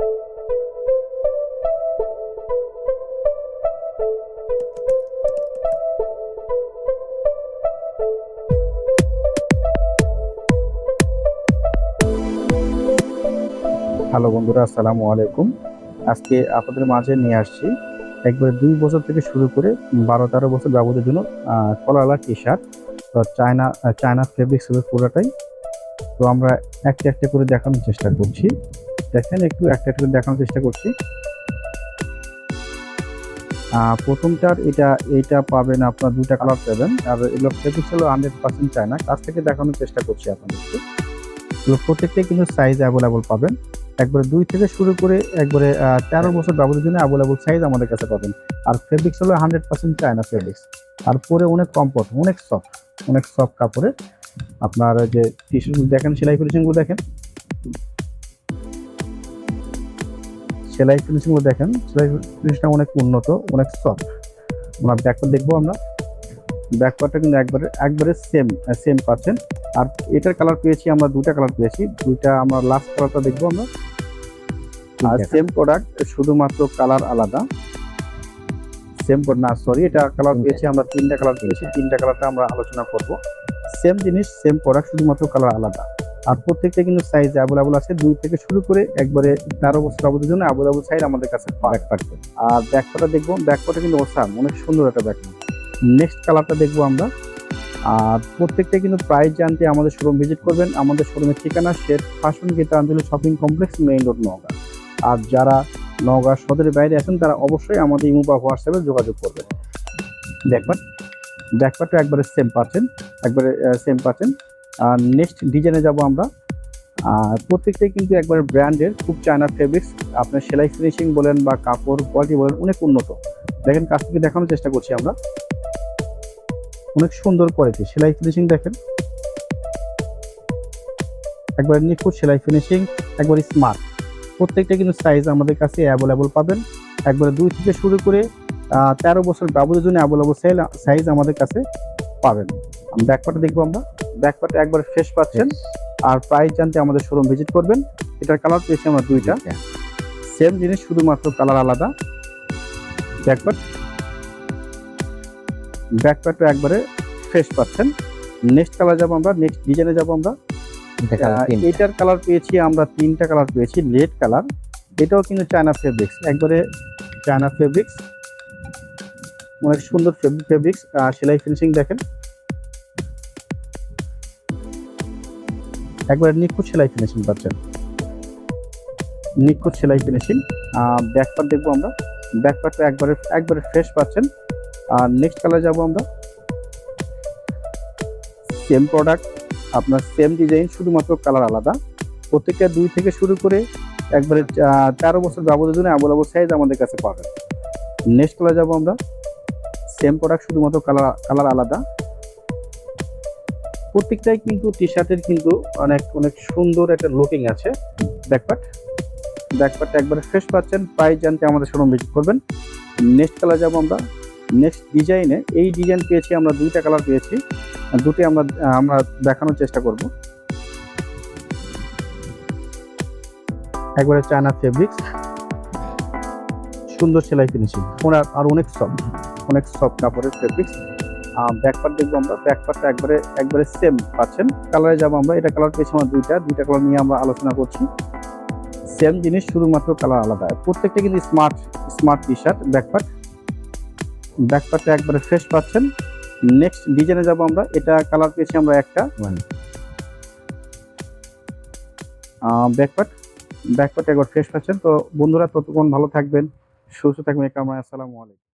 Hello বন্ধুরা, আসসালামু আলাইকুম। আজকে আপনাদের মাঝে নিয়ে আসছি একবারে দুই বছর থেকে শুরু করে বারো তেরো বছর ব্যবহারের জন্য কলালা টি শার্ট তো চায়না চায়না ফেব্রিক্স হবে পুরোটাই। তো আমরা একটা একটা করে দেখানোর চেষ্টা করছি। দেখেন, একটু একটা একটা দেখানোর চেষ্টা করছি। প্রথমটার এটা এইটা পাবেন আপনার দুটা কালার পাবেন। আর এগুলো হলো হান্ড্রেড পার্সেন্ট চায়না কাছ থেকে দেখানোর চেষ্টা করছি আপনাদেরকে। এগুলো প্রত্যেকটাই কিন্তু সাইজ অ্যাভেলেবল পাবেন। একবারে দুই থেকে শুরু করে একবারে তেরো বছর ব্যবহারের জন্য অ্যাভেলেবল সাইজ আমাদের কাছে পাবেন। আর ফেব্রিক্স হলো হান্ড্রেড পার্সেন্ট চায়না ফেব্রিক্স আর পরে অনেক কমফর্ট অনেক সফট অনেক সফট কাপড়ে আপনার যে টিস্যু দেখেন, সেলাই ফিনিশিংগুলো দেখেন। সেলাই ফিনিশিংগুলো দেখেন সেলাই ফিনিশিংটা অনেক উন্নত অনেক সফট আমরা ব্যাকপার দেখব আমরা। ব্যাকপারটা কিন্তু একবারে একবারে সেম সেম পাচ্ছেন। আর এটার কালার পেয়েছি আমরা দুটা কালার পেয়েছি। দুইটা আমরা লাস্ট কালারটা দেখব আমরা। আর সেম প্রোডাক্ট শুধুমাত্র কালার আলাদা। সেম না সরি এটা কালার পেয়েছি আমরা তিনটা কালার পেয়েছি। তিনটা কালারটা আমরা আলোচনা করব। সেম জিনিস সেম প্রোডাক্ট শুধুমাত্র কালার আলাদা। আর প্রত্যেকটা কিন্তু সাইজ অ্যাভেলেবল আছে। দুই থেকে শুরু করে একবারে তেরো বছর অবধির জন্য অ্যাভেলেবল সাইজ আমাদের কাছে ব্যাক আর ব্যাকপাটা দেখব। ব্যাকপাটা কিন্তু ওসাম অনেক সুন্দর একটা ব্যাক নেক্সট কালারটা দেখব আমরা। আর প্রত্যেকটা কিন্তু প্রাইস জানতে আমাদের শোরুম ভিজিট করবেন। আমাদের শোরুমের ঠিকানা shade fashion Gitanjali shopping complex main road Naogaon. আর যারা নওগাঁ সদরের বাইরে আছেন তারা অবশ্যই আমাদের ইমো বা হোয়াটসঅ্যাপে যোগাযোগ করবেন। দেখবেন। ব্যাকপারটা একবারে সেম পাচ্ছেন। একবারে সেম পাচ্ছেন। আর নেক্সট ডিজাইনে যাব আমরা। আর প্রত্যেকটাই কিন্তু একবারে ব্র্যান্ডের খুব চায়না ফেব্রিক্স আপনার সেলাই ফিনিশিং বলেন বা কাপড় কোয়ালিটি বলেন, অনেক উন্নত। দেখেন কাছ থেকে দেখানোর চেষ্টা করছি আমরা। অনেক সুন্দর কোয়ালিটি সেলাই ফিনিশিং দেখেন। একবার নিখুঁত সেলাই ফিনিশিং একবার স্মার্ট প্রত্যেকটা কিন্তু সাইজ আমাদের কাছে অ্যাভেলেবল পাবেন। একবারে দুই থেকে শুরু করে তেরো বছর ব্যবহারের জন্য অ্যাভেলেবল সাইজ আমাদের কাছে পাবেন। ব্যাকপাটা দেখব আমরা। ব্যাকপাটা একবার ফ্রেশ পাচ্ছেন। আর প্রাইস জানতে আমাদের শোরুম ভিজিট করবেন। এটার কালার পেয়েছি আমরা দুইটা। সেম জিনিস শুধুমাত্র কালার আলাদা। ব্যাকপাট ব্যাকপাটটা একবারে ফ্রেশ পাচ্ছেন। নেক্সট কালার যাব আমরা নেক্সট ডিজাইনে যাব আমরা। এটার কালার পেয়েছি আমরা তিনটা কালার পেয়েছি রেড কালার এটাও কিন্তু চায়না ফেব্রিক্স একবারে চায়না ফেব্রিক্স অনেক সুন্দর ফেব্রিক্স সেলাই ফিনিশিং দেখেন। একবারে নিখুঁত সেলাই ফিনিশিং পাচ্ছেন। নিখুঁত সেলাই ফিনিশিং ব্যাক পার্ট দেখব আমরা। ব্যাক পার্টটা একবারে একবারে ফ্রেশ পাচ্ছেন। আর নেক্সট কালার যাব আমরা। সেম প্রোডাক্ট আপনার সেম ডিজাইন শুধুমাত্র কালার আলাদা। প্রত্যেকটা দুই থেকে শুরু করে একবারে তেরো বছর ব্যবধানের জন্য অ্যাভেলেবল সাইজ আমাদের কাছে পাবেন। নেক্সট কালার যাব আমরা। সেম প্রোডাক্ট শুধুমাত্র কালার কালার আলাদা। প্রত্যেকটাই কিন্তু টি শার্টের কিন্তু অনেক অনেক সুন্দর একটা লুকিং আছে। ব্যাকপার্ট ব্যাকপার্টটা একবারে ফ্রেশ পাচ্ছেন। প্রাইস জানতে আমাদের শোরুম ভিজিট করবেন। নেক্সট কালার যাব আমরা। নেক্সট ডিজাইনে এই ডিজাইন পেয়েছি আমরা, দুইটা কালার পেয়েছি। দুটি আমরা আমরা দেখানোর চেষ্টা করব। একবারে চায়না ফেব্রিক্স সুন্দর সেলাই ফিনিশিং ওনার আর অনেক সফট অনেক সফট কাপড়ের ফেব্রিক্স ব্যাকপার্ট দেখব আমরা। ব্যাকপার্টটা একবারে একবারে সেম পাচ্ছেন। কালারে যাব আমরা। এটা কালার পেয়েছি আমরা দুইটা। দুইটা কালার নিয়ে আমরা আলোচনা করছি। সেম জিনিস শুধুমাত্র কালার আলাদা। প্রত্যেকটা কিন্তু smart smart T shirt back part ব্যাকপার্টটা একবারে ফ্রেশ পাচ্ছেন। নেক্সট ডিজাইনে যাব আমরা। এটা কালার পেয়েছি আমরা একটা। ব্যাকপার্ট ব্যাকপার্ট একবার ফ্রেশ পাচ্ছেন। তো বন্ধুরা ততক্ষণ ভালো থাকবেন। সুস্থ থাকবেন। এই কামনায় আসসালামু আলাইকুম।